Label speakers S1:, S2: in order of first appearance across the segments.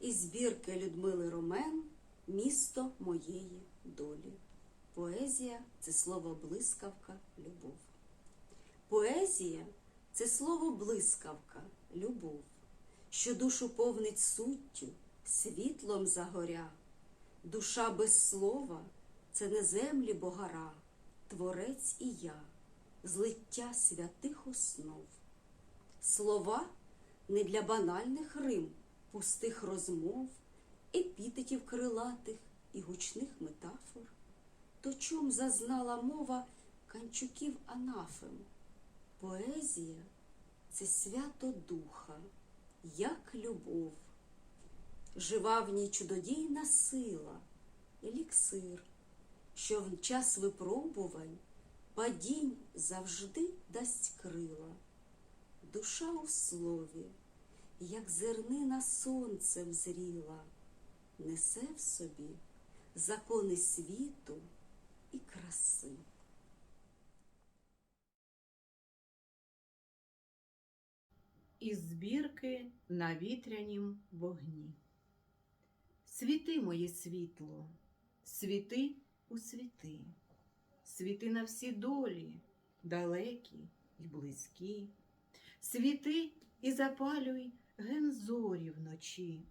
S1: із збірки Людмили Ромен Місто моєї долі. Поезія це слово блискавка, любов. Поезія це слово блискавка, любов, що душу повнить суттю, світлом загоря. Душа без слова це не землі богара, творець і я, злиття святих основ. Слова не для банальних рим, пустих розмов, епітетів крилатих і гучних метафор. То чом зазнала мова канчуків анафем? Поезія це свято духа, як любов, жива в ній чудодійна сила, еліксир, що в час випробувань падінь завжди дасть крила. Душа у слові, як зернина сонцем зріла, несе в собі закони світу і краси.
S2: Із збірки на вітрянім вогні. Світи моє світло, світи у світи, світи на всі долі, далекі й близькі, світи і запалюй ген зорі вночі,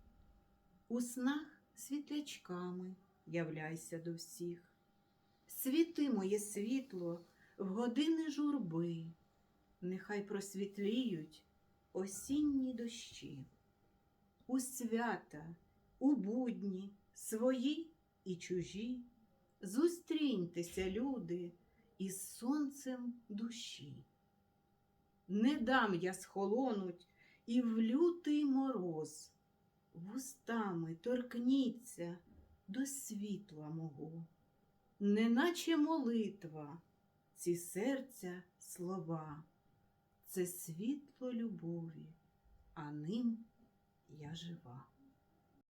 S2: у снах світлячками являйся до всіх. Світи моє світло в години журби, нехай просвітліють осінні дощі. У свята, у будні, свої і чужі, зустріньтеся, люди, із сонцем душі. Не дам я схолонуть і в лютий мороз, вустами торкніться до світла мого, неначе молитва, ці серця слова. Це світло любові, а ним я жива.